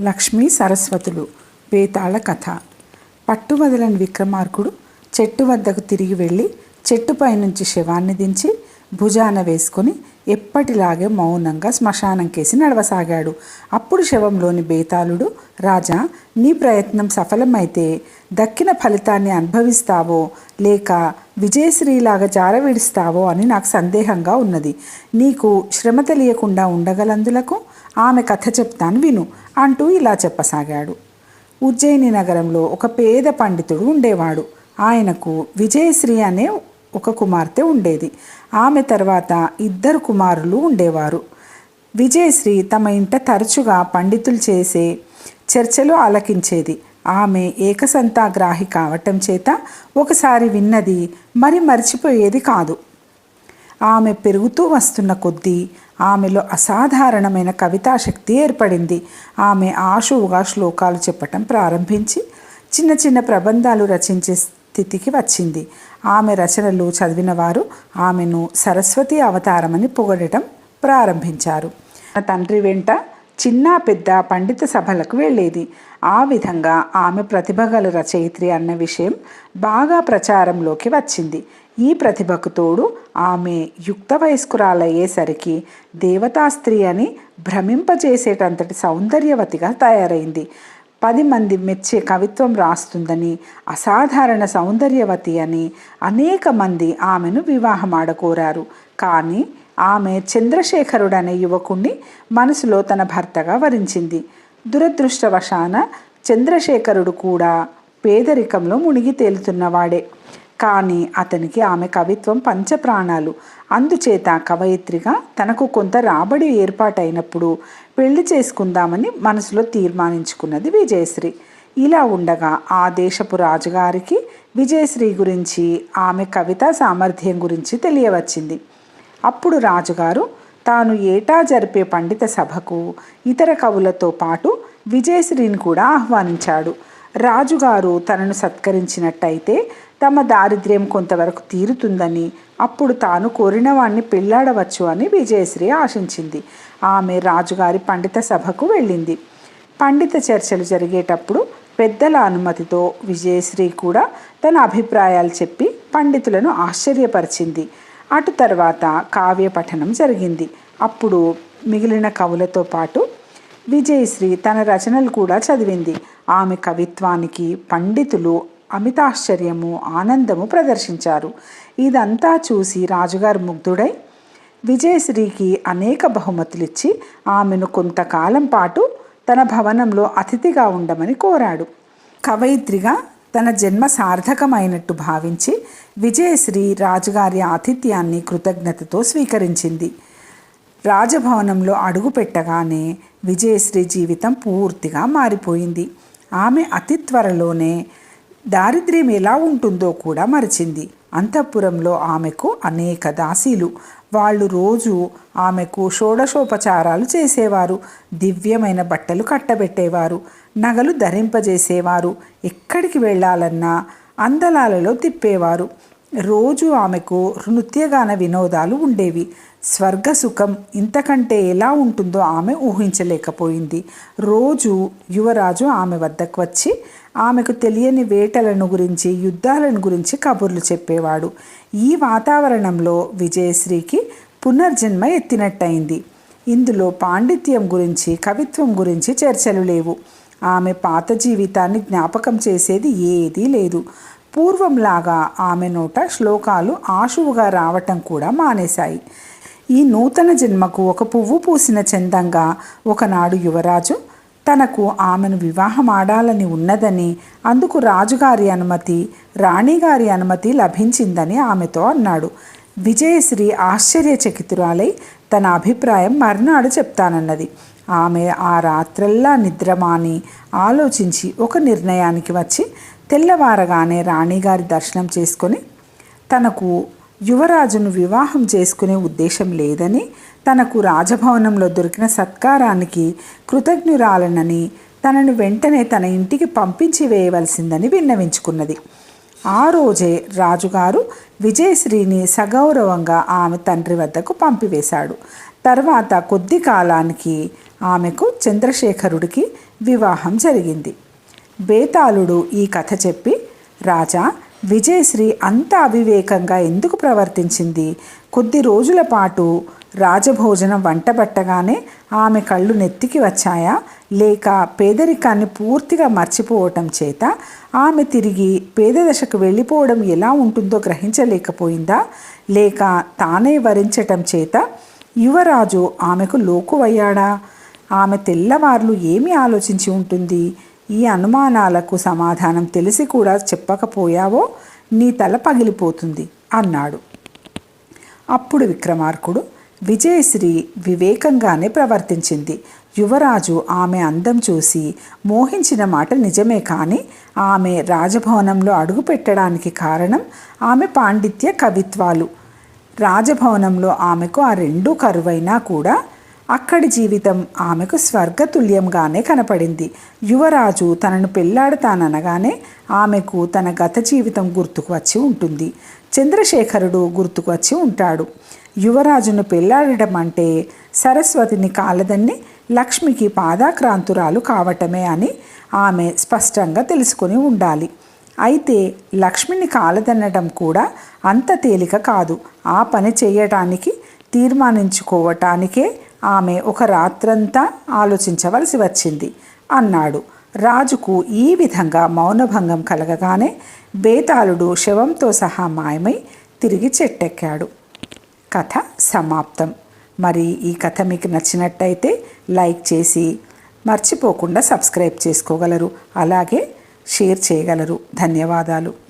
లక్ష్మీ సరస్వతులు వేతాళ కథ. పట్టువదలని విక్రమార్కుడు చెట్టు వద్దకు తిరిగి వెళ్ళి చెట్టుపై నుంచి శవాన్ని దించి భుజాన వేసుకొని ఎప్పటిలాగే మౌనంగా శ్మశానం కేసి నడవసాగాడు. అప్పుడు శవంలోని బేతాళుడు రాజా నీ ప్రయత్నం సఫలమైతే దక్కిన ఫలితాన్ని అనుభవిస్తావో లేక విజయశ్రీలాగా జారవిడుస్తావో అని నాకు సందేహంగా ఉన్నది. నీకు శ్రమ తెలియకుండా ఉండగలందులకు ఆమె కథ చెప్తాను విను అంటూ ఇలా చెప్పసాగాడు. ఉజ్జయిని నగరంలో ఒక పేద పండితుడు ఉండేవాడు. ఆయనకు విజయశ్రీ అనే ఒక కుమార్తె ఉండేది. ఆమె తర్వాత ఇద్దరు కుమారులు ఉండేవారు. విజయశ్రీ తమ ఇంట తరచుగా పండితులు చేసే చర్చలు ఆలకించేది. ఆమె ఏకసంతాగ్రాహి కావటం చేత ఒకసారి విన్నది మరి మర్చిపోయేది కాదు. ఆమె పెరుగుతూ వస్తున్న కొద్దీ ఆమెలో అసాధారణమైన కవితాశక్తి ఏర్పడింది. ఆమె ఆశువుగా శ్లోకాలు చెప్పటం ప్రారంభించి చిన్న చిన్న ప్రబంధాలు రచించే స్థితికి వచ్చింది. ఆమె రచనలు చదివిన వారు ఆమెను సరస్వతి అవతారమని పొగడటం ప్రారంభించారు. తండ్రి వెంట చిన్న పెద్ద పండిత సభలకు వెళ్ళేది. ఆ విధంగా ఆమె ప్రతిభగల రచయిత్రి అన్న విషయం బాగా ప్రచారంలోకి వచ్చింది. ఈ ప్రతిభకు తోడు ఆమె యుక్త వయస్కురాలయ్యేసరికి దేవతా స్త్రీ అని భ్రమింపజేసేటంతటి సౌందర్యవతిగా తయారైంది. పది మంది మెచ్చే కవిత్వం రాస్తుందని అసాధారణ సౌందర్యవతి అని అనేక మంది ఆమెను వివాహమాడకోరారు. కానీ ఆమె చంద్రశేఖరుడు అనే యువకుణ్ణి మనసులో తన భర్తగా వరించింది. దురదృష్టవశాన చంద్రశేఖరుడు కూడా పేదరికంలో మునిగి తేలుతున్నవాడే. కానీ అతనికి ఆమె కవిత్వం పంచప్రాణాలు. అందుచేత కవయిత్రిగా తనకు కొంత రాబడి ఏర్పాటైనప్పుడు పెళ్ళి చేసుకుందామని మనసులో తీర్మానించుకున్నది విజయశ్రీ. ఇలా ఉండగా ఆ దేశపు రాజుగారికి విజయశ్రీ గురించి ఆమె కవితా సామర్థ్యం గురించి తెలియవచ్చింది. అప్పుడు రాజుగారు తాను ఏటా జరిపే పండిత సభకు ఇతర కవులతో పాటు విజయశ్రీని కూడా ఆహ్వానించాడు. రాజుగారు తనను సత్కరించినట్టయితే తమ దారిద్ర్యం కొంతవరకు తీరుతుందని అప్పుడు తాను కోరిన వాణ్ణి పెళ్ళాడవచ్చు అని విజయశ్రీ ఆశించింది. ఆమె రాజుగారి పండిత సభకు వెళ్ళింది. పండిత చర్చలు జరిగేటప్పుడు పెద్దల అనుమతితో విజయశ్రీ కూడా తన అభిప్రాయాలు చెప్పి పండితులను ఆశ్చర్యపరిచింది. అటు తర్వాత కావ్య పఠనం జరిగింది. అప్పుడు మిగిలిన కవులతో పాటు విజయశ్రీ తన రచనలు కూడా చదివింది. ఆమె కవిత్వానికి పండితులు అమితాశ్చర్యము ఆనందము ప్రదర్శించారు. ఇదంతా చూసి రాజుగారు ముగ్ధుడై విజయశ్రీకి అనేక బహుమతులిచ్చి ఆమెను కొంతకాలం పాటు తన భవనంలో అతిథిగా ఉండమని కోరాడు. కవయిత్రిగా తన జన్మ సార్థకమైనట్టు భావించి విజయశ్రీ రాజుగారి ఆతిథ్యాన్ని కృతజ్ఞతతో స్వీకరించింది. రాజభవనంలో అడుగు పెట్టగానే విజయశ్రీ జీవితం పూర్తిగా మారిపోయింది. ఆమె అతి త్వరలోనే దారిద్ర్యం ఎలా ఉంటుందో కూడా మరిచింది. అంతఃపురంలో ఆమెకు అనేక దాసీలు. వాళ్ళు రోజు ఆమెకు షోడశోపచారాలు చేసేవారు. దివ్యమైన బట్టలు కట్టబెట్టేవారు. నగలు ధరింపజేసేవారు. ఎక్కడికి వెళ్ళాలన్నా అందలాలలో తిప్పేవారు. రోజు ఆమెకు నృత్యగాన వినోదాలు ఉండేవి. స్వర్గ సుఖం ఇంతకంటే ఎలా ఉంటుందో ఆమె ఊహించలేకపోయింది. రోజు యువరాజు ఆమె వద్దకు వచ్చి ఆమెకు తెలియని వేటలను గురించి యుద్ధాలను గురించి కబుర్లు చెప్పేవాడు. ఈ వాతావరణంలో విజయశ్రీకి పునర్జన్మ ఎత్తినట్టయింది. ఇందులో పాండిత్యం గురించి కవిత్వం గురించి చర్చలు లేవు. ఆమె పాత జీవితాన్ని జ్ఞాపకం చేసేది ఏదీ లేదు. పూర్వంలాగా ఆమె నోట శ్లోకాలు ఆశువుగా రావటం కూడా మానేశాయి. ఈ నూతన జన్మకు ఒక పువ్వు పూసిన చందంగా ఒకనాడు యువరాజు తనకు ఆమెను వివాహం ఆడాలని ఉన్నదని అందుకు రాజుగారి అనుమతి రాణిగారి అనుమతి లభించిందని ఆమెతో అన్నాడు. విజయశ్రీ ఆశ్చర్యచకితురాలై తన అభిప్రాయం మర్నాడు చెప్తానన్నది. ఆమె ఆ రాత్రల్లా నిద్రమాని ఆలోచించి ఒక నిర్ణయానికి వచ్చి తెల్లవారగానే రాణిగారి దర్శనం చేసుకొని తనకు యువరాజును వివాహం చేసుకునే ఉద్దేశం లేదని తనకు రాజభవనంలో దొరికిన సత్కారానికి కృతజ్ఞురాలనని తనను వెంటనే తన ఇంటికి పంపించి వేయవలసిందని విన్నవించుకున్నది. ఆ రోజే రాజుగారు విజయశ్రీని సగౌరవంగా ఆమె తండ్రి వద్దకు పంపివేశాడు. తర్వాత కొద్ది కాలానికి ఆమెకు చంద్రశేఖరుడికి వివాహం జరిగింది. బేతాళుడు ఈ కథ చెప్పి రాజా విజయశ్రీ అంత అవివేకంగా ఎందుకు ప్రవర్తించింది? కొద్ది రోజుల పాటు రాజభోజనం వంటబట్టగానే ఆమె కళ్ళు నెత్తికి వచ్చాయా? లేక పేదరికాన్ని పూర్తిగా మర్చిపోవటం చేత ఆమె తిరిగి పేదదశకు వెళ్ళిపోవడం ఎలా ఉంటుందో గ్రహించలేకపోయిందా? లేక తానే వరించటం చేత యువరాజు ఆమెకు లోకువయ్యాడా? ఆమె తెల్లవార్లు ఏమి ఆలోచించి ఉంటుంది? ఈ అనుమానాలకు సమాధానం తెలిసి కూడా చెప్పకపోయావో నీ తల పగిలిపోతుంది అన్నాడు. అప్పుడు విక్రమార్కుడు విజయశ్రీ వివేకంగానే ప్రవర్తించింది. యువరాజు ఆమె అందం చూసి మోహించిన మాట నిజమే కానీ ఆమె రాజభవనంలో అడుగు పెట్టడానికి కారణం ఆమె పాండిత్య కవిత్వాలు. రాజభవనంలో ఆమెకు ఆ రెండూ కరువైనా కూడా అక్కడి జీవితం ఆమెకు స్వర్గతుల్యంగానే కనపడింది. యువరాజు తనను పెళ్ళాడుతాననగానే ఆమెకు తన గత జీవితం గుర్తుకు వచ్చి ఉంటుంది. చంద్రశేఖరుడు గుర్తుకు వచ్చి ఉంటాడు. యువరాజును పెళ్ళాడడం అంటే సరస్వతిని కాలదన్ని లక్ష్మికి పాదాక్రాంతురాలు కావటమే అని ఆమె స్పష్టంగా తెలుసుకొని ఉండాలి. అయితే లక్ష్మిని కాలదన్నడం కూడా అంత తేలిక కాదు. ఆ పని చేయటానికి తీర్మానించుకోవటానికే ఆమె ఒక రాత్రంతా ఆలోచించవలసి వచ్చింది. అన్నాడు. రాజుకు ఈ విధంగా మౌనభంగం కలగగానే బేతాళుడు శవంతో సహా మాయమై తిరిగి చెట్టెక్కాడు. కథ సమాప్తం. మరి ఈ కథ మీకు నచ్చినట్టయితే లైక్ చేసి మర్చిపోకుండా సబ్స్క్రైబ్ చేసుకోగలరు. అలాగే షేర్ చేయగలరు. ధన్యవాదాలు.